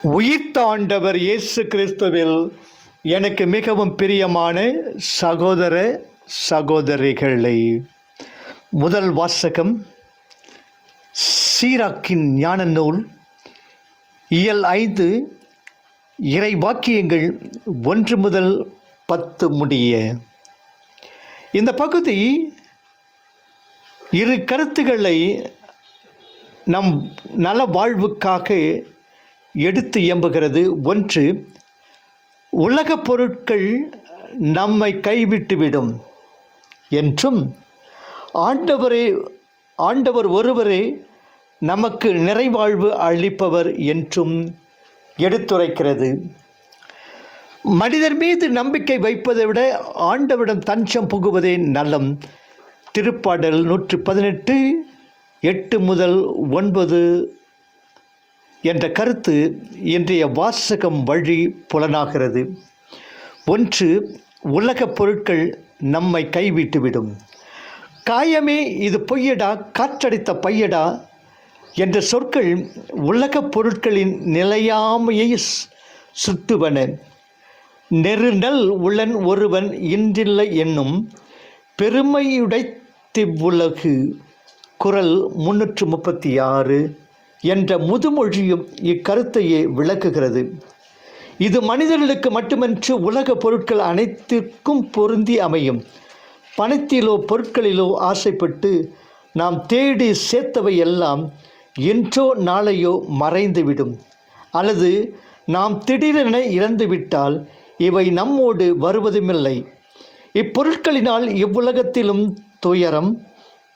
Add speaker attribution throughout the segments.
Speaker 1: உயிர்த்தாண்டவர் இயேசு கிறிஸ்துவில் எனக்கு மிகவும் பிரியமான சகோதர சகோதரிகளை முதல் வாசகம் சீராக்கின் ஞான நூல் இயல் ஐந்து இறை வாக்கியங்கள் ஒன்று முதல் பத்து முடிய. இந்த பகுதி இரு கருத்துக்களை நம் நல வாழ்வுக்காக எடுத்து இயம்புகிறது. ஒன்று உலகப் பொருட்கள் நம்மை கைவிட்டுவிடும் என்றும் ஆண்டவரே ஆண்டவர் ஒருவரே நமக்கு நிறைவாழ்வு அளிப்பவர் என்றும் எடுத்துரைக்கிறது. மனிதர் மீது நம்பிக்கை வைப்பதை விட ஆண்டவரிடம் தஞ்சம் புகுவதே நலம். திருப்பாடல் நூற்று பதினெட்டு எட்டு முதல் ஒன்பது என்ற கருத்து இன்றைய வாசகம் வழி புலனாகிறது. ஒன்று உலகப் பொருட்கள் நம்மை கைவிட்டுவிடும். காயமே இது பொய்யடா காற்றடித்த பையடா என்ற சொற்கள் உலகப் பொருட்களின் நிலையாமையை சுட்டுவன. நெருநல் உளன் ஒருவன் இன்றில்லை என்னும் பெருமையுடைத்திவ்வுலகு குரல் முன்னூற்று முப்பத்தி ஆறு. என்ற முதுமொழியும் இக்கருத்தையே விளக்குகிறது. இது மனிதர்களுக்கு மட்டுமன்று உலக பொருட்கள் அனைத்திற்கும் பொருந்தி அமையும். பணத்திலோ பொருட்களிலோ ஆசைப்பட்டு நாம் தேடி சேர்த்தவை எல்லாம் என்றோ நாளையோ மறைந்துவிடும். அல்லது நாம் திடீரென இறந்துவிட்டால் இவை நம்மோடு வருவதுமில்லை. இப்பொருட்களினால் இவ்வுலகத்திலும் துயரம்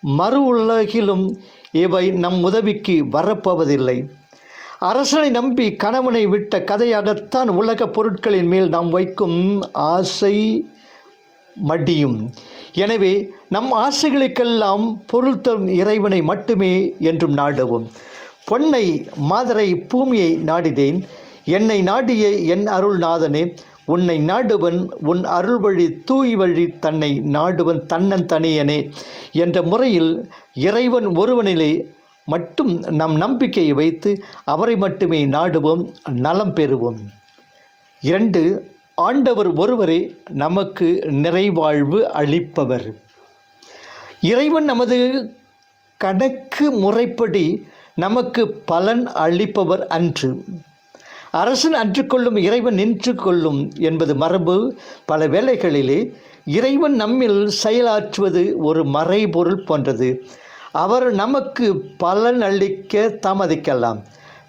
Speaker 1: மறு உலகிலும் இவை நம் உதவிக்கு வரப்போவதில்லை. அரசனை நம்பி கணவனை விட்ட கதையாகத்தான் உலகப் பொருட்களின் மேல் நாம் வைக்கும் ஆசை மடியும். எனவே நம் ஆசைகளுக்கெல்லாம் பொருள் தரும் இறைவனை மட்டுமே என்றும் நாடுவோம். பொன்னை மாதரை பூமியை நாடிதேன் என்னை நாடிய என் அருள்நாதனே உன்னை நாடுவன் உன் அருள் வழி தூய் வழி தன்னை நாடுவன் தன்னன் தனியனே என்ற முறையில் இறைவன் ஒருவனிலே மட்டும் நம் நம்பிக்கையை வைத்து அவரை மட்டுமே நாடுவோம் நலம் பெறுவோம். இரண்டு ஆண்டவர் ஒருவரே நமக்கு நிறைவாழ்வு அளிப்பவர். இறைவன் நமது கணக்கு முறைப்படி நமக்கு பலன் அளிப்பவர் அன்று. அரசன் அன்று கொள்ளும் இறைவன் நின்று கொள்ளும் என்பது மரபு. பல வேளைகளிலே இறைவன் நம்மில் செயலாற்றுவது ஒரு மறைபொருள் போன்றது. அவர் நமக்கு பலன் அளிக்க தாமதிக்கலாம்.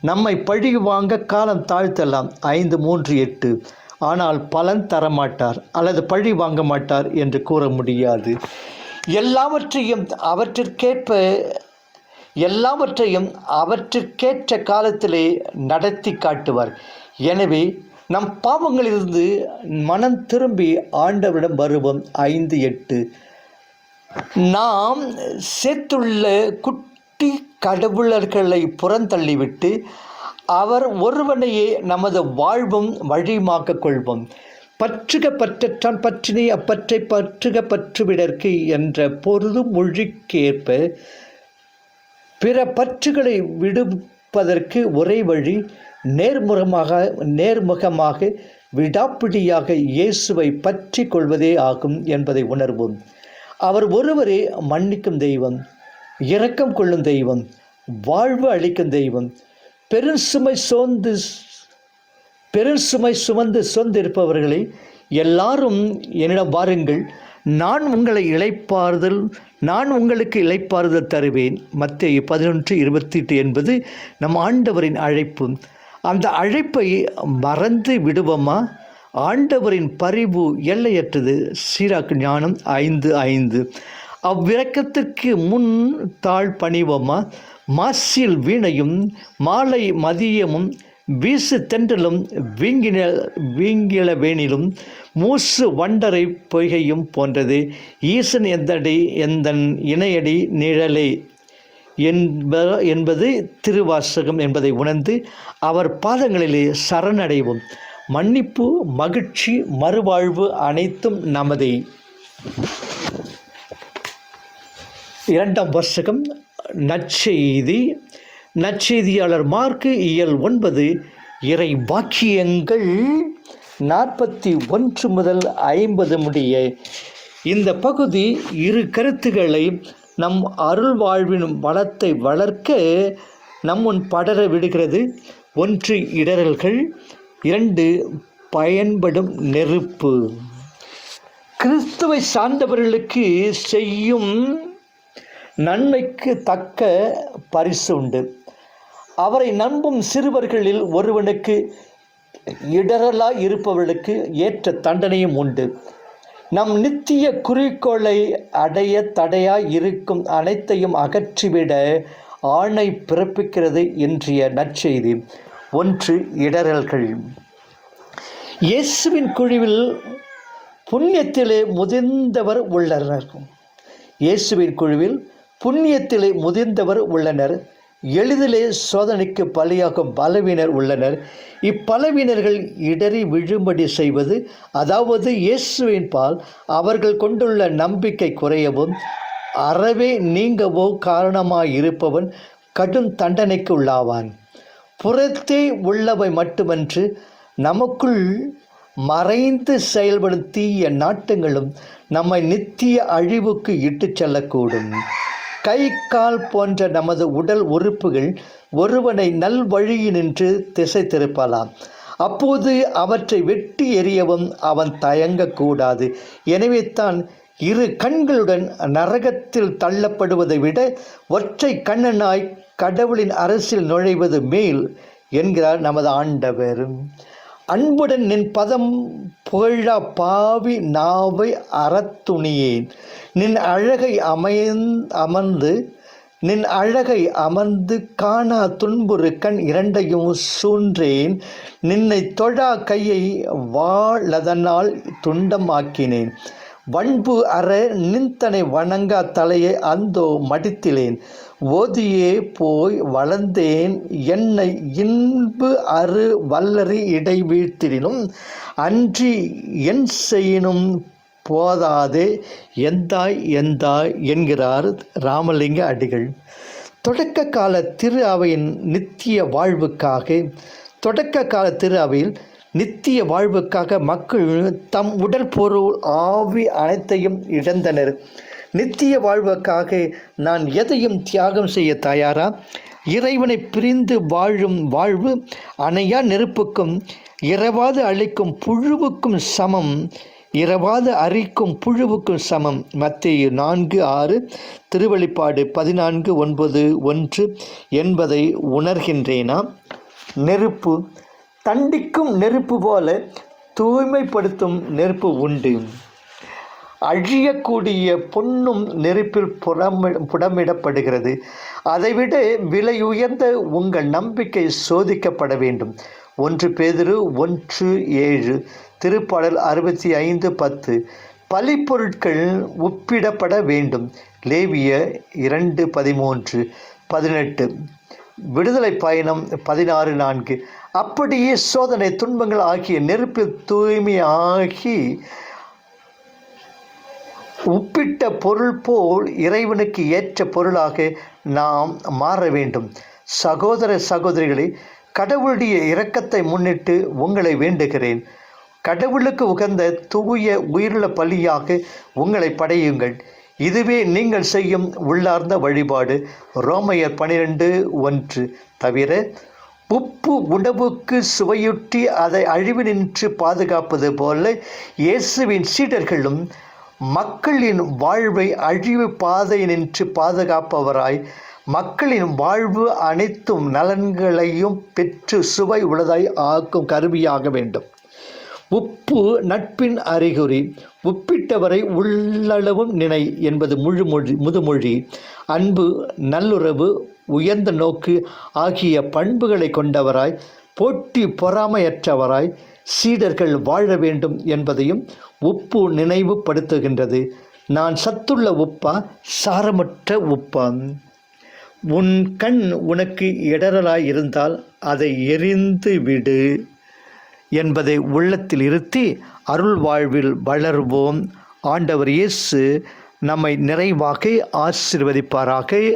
Speaker 1: நம்மை பழி வாங்க காலம் தாழ்த்தலாம். ஐந்து மூன்று எட்டு. ஆனால் பலன் தரமாட்டார் அல்லது பழி வாங்க மாட்டார் என்று கூற முடியாது. எல்லாவற்றையும் அவற்றிற்கேற்ப எல்லாவற்றையும் அவற்றிற்கேற்ற காலத்திலே நடத்தி காட்டுவார். எனவே நம் பாவங்களிலிருந்து மனம் திரும்பி ஆண்டவரிடம் வருவோம். ஐந்து எட்டு. நாம் சேர்த்துள்ள குட்டி கடவுளர்களை புறந்தள்ளிவிட்டு அவர் ஒருவனையே நமது வாழ்வும் வழியுமாக்கக் கொள்வோம். பற்றுக பற்றற்றான் பற்றினை அப்பற்றை பற்றுக பற்றுவிடற்கு என்ற பொருது மொழிக்கேற்ப பிற பற்றுகளை விடுப்பதற்கு ஒரே வழி நேர்முகமாக நேர்முகமாக விடாப்பிடியாக இயேசுவை பற்றி கொள்வதே ஆகும் என்பதை உணர்வோம். அவர் ஒருவரே மன்னிக்கும் தெய்வம் இரக்கம் கொள்ளும் தெய்வம் வாழ்வு அளிக்கும் தெய்வம் பெருசுமை சோர்ந்து பெருசுமை சுமந்து சொந்திருப்பவர்களை எல்லாரும் என்னிடம் வாருங்கள். நான் உங்களை இழைப்பாறுதல் நான் உங்களுக்கு இழைப்பாறுதல் தருவேன். மத்திய பதினொன்று இருபத்தி எட்டு என்பது நம் ஆண்டவரின் அழைப்பு. அந்த அழைப்பை மறந்து விடுவோமா? ஆண்டவரின் பரிவு எல்லையற்றது. சீராக்கு ஞானம் ஐந்து ஐந்து. அவ்விறக்கத்திற்கு முன் தாழ் பணிவோமா மாசில் வீணையும் மாலை மதியமும் வீசு தென்றலும் வீங்கின வீங்கில வேணிலும் மூசு வண்டரை பொய்கையும் போன்றது. ஈசன் எந்தடி எந்தன் இணையடி நிழலே? என்ப என்பது திருவாசகம் என்பதை உணர்ந்து அவர் பாதங்களிலே சரணடைவோம். மன்னிப்பு மகிழ்ச்சி மறுவாழ்வு அனைத்தும் நமதே. இரண்டாம் வாசகம் நற்செய்தி. நற்செய்தியாளர் மார்க்கு இயல் ஒன்பது இறை வாக்கியங்கள் நாற்பத்தி ஒன்று முதல் ஐம்பது முடிய. இந்த பகுதி இரு கருத்துக்களை நம் அருள் வாழ்வின் வளத்தை வளர்க்க நம்முன் படர விடுகிறது. ஒன்று இடரல்கள் இரண்டு பயன்படும் நெருப்பு. கிறிஸ்துவை சார்ந்தவர்களுக்கு செய்யும் நன்மைக்கு தக்க பரிசு உண்டு. அவரை நம்பும் சிறுவர்களில் ஒருவனுக்கு இடரலாய் இருப்பவர்களுக்கு ஏற்ற தண்டனையும் உண்டு. நம் நித்திய குறிக்கோளை அடைய தடையாய் இருக்கும் அனைத்தையும் அகற்றிவிட ஆணை பிறப்பிக்கிறது இன்றைய நற்செய்தி. ஒன்று இடரல்கள் இயேசுவின் குழுவில் புண்ணியத்திலே முதிர்ந்தவர் உள்ளனர். இயேசுவின் குழுவில் புண்ணியத்திலே முதிர்ந்தவர் உள்ளனர். எளிதிலே சோதனைக்கு பலியாகும் பலவீனர் உள்ளனர். இப்பலவீனர்கள் இடறி விழும்படி செய்வது அதாவது இயேசுவின் பால் அவர்கள் கொண்டுள்ள நம்பிக்கை குறையவும் அறவே நீங்கவோ காரணமாயிருப்பவன் கடும் தண்டனைக்கு உள்ளாவான். புறத்தே உள்ளவை மட்டுமன்று நமக்குள் மறைந்து செயல்படும் தீய நாட்டங்களும் நம்மை நித்திய அழிவுக்கு இட்டுச் செல்லக்கூடும். கை கால் போன்ற நமது உடல் உறுப்புகள் ஒருவனை நல்வழியினின்று திசை திருப்பலாம் அப்போது அவற்றை வெட்டி எறியவும் அவன் தயங்கக்கூடாது. எனவே தான் இரு கண்களுடன் நரகத்தில் தள்ளப்படுவதை விட ஒற்றை கண்ணனாய் கடவுளின் அரசில் நுழைவது மேல் என்கிறார் நமது ஆண்டவர் அன்புடன் நின் பதம் புகழா பாவி நாவை அறத்துணியேன். நின் அழகை அமைந் அமர்ந்து நின் அழகை அமர்ந்து காணா துன்புறு கண் இரண்டையும் சூன்றேன். நின்னை தொழா கையை வாழதனால் துண்டமாக்கினேன். வன்பு அற நின்தனை வணங்கா தலையை அந்தோ மடித்திலேன். ஓதியே போய் வளர்ந்தேன் என்னை இன்பு அரு வல்லறி இடைவீழ்த்திலும் அன்றி என் செய்யினும் போதாதே எந்தாய் எந்தாய் என்கிறார் ராமலிங்க அடிகள். தொடக்க கால திரு அவையின் நித்திய வாழ்வுக்காக தொடக்க கால திரு அவையில் நித்திய வாழ்வுக்காக மக்கள் தம் உடல் பொருள் ஆவி அனைத்தையும் இழந்தனர். நித்திய வாழ்வுக்காக நான் எதையும் தியாகம் செய்ய தயாரா? இறைவனை பிரிந்து வாழும் வாழ்வு அணையா நெருப்புக்கும் இரவாது அழிக்கும் புழுவுக்கும் சமம் இரவாது அரிக்கும் புழுவுக்கும் சமம். மத்திய நான்கு ஆறு திருவழிப்பாடு பதினான்கு ஒன்பது ஒன்று என்பதை உணர்கின்றேனா? நெருப்பு தண்டிக்கும் நெருப்பு போல தூய்மைப்படுத்தும் நெருப்பு உண்டு. அழியக்கூடிய பொன்னும் நெருப்பில் புறமி புடமிடப்படுகிறது. அதைவிட விலை உயர்ந்த உங்கள் நம்பிக்கை சோதிக்கப்பட வேண்டும். ஒன்று பேதிரு ஒன்று ஏழு திருப்பாடல் அறுபத்தி ஐந்து பத்து. பலிப்பொருட்கள் ஒப்பிடப்பட வேண்டும். லேவிய இரண்டு பதிமூன்று பதினெட்டு. விடுதலை பயணம் பதினாறு நான்கு. அப்படியே சோதனை துன்பங்கள் ஆகிய நெருப்பில் தூய்மையாகி உப்பிட்ட பொருள் போல் இறைவனுக்கு ஏற்ற பொருளாக நாம் மாற வேண்டும். சகோதர சகோதரிகளை கடவுளுடைய இரக்கத்தை முன்னிட்டு உங்களை வேண்டுகிறேன். கடவுளுக்கு உகந்த தூய உயிருள்ள பலியாக உங்களை படையுங்கள். இதுவே நீங்கள் செய்யும் உள்ளார்ந்த வழிபாடு. ரோமையர் பனிரெண்டு ஒன்று. தவிர உப்பு உணவுக்கு சுவையுற்றி அதை அழிவு நின்று பாதுகாப்பது போல இயேசுவின் சீடர்களும் மக்களின் வாழ்வை அழிவு பாதை நின்று பாதுகாப்பவராய் மக்களின் வாழ்வு அனைத்தும் நலன்களையும் பெற்று சுவை உள்ளதாய் ஆக்கும் கருவியாக வேண்டும். உப்பு நட்பின் அறிகுறி உப்பிட்டவரை உள்ளளவும் நினை என்பது முழுமொழி முதுமொழி. அன்பு நல்லுறவு உயர்ந்த நோக்கு ஆகிய பண்புகளை கொண்டவராய் போட்டி பொறாமையற்றவராய் சீடர்கள் வாழ வேண்டும் என்பதையும் உப்பு நினைவுபடுத்துகின்றது. நான் சத்துள்ள உப்பா சாரமற்ற உப்பா? உன் கண் உனக்கு இடரலாய் இருந்தால் அதை எரிந்து விடு என்பதை உள்ளத்தில் இருத்தி அருள் வாழ்வில் வளர்வோம். ஆண்டவர் இயேசு நம்மை நிறைவாக ஆசிர்வதிப்பாராக.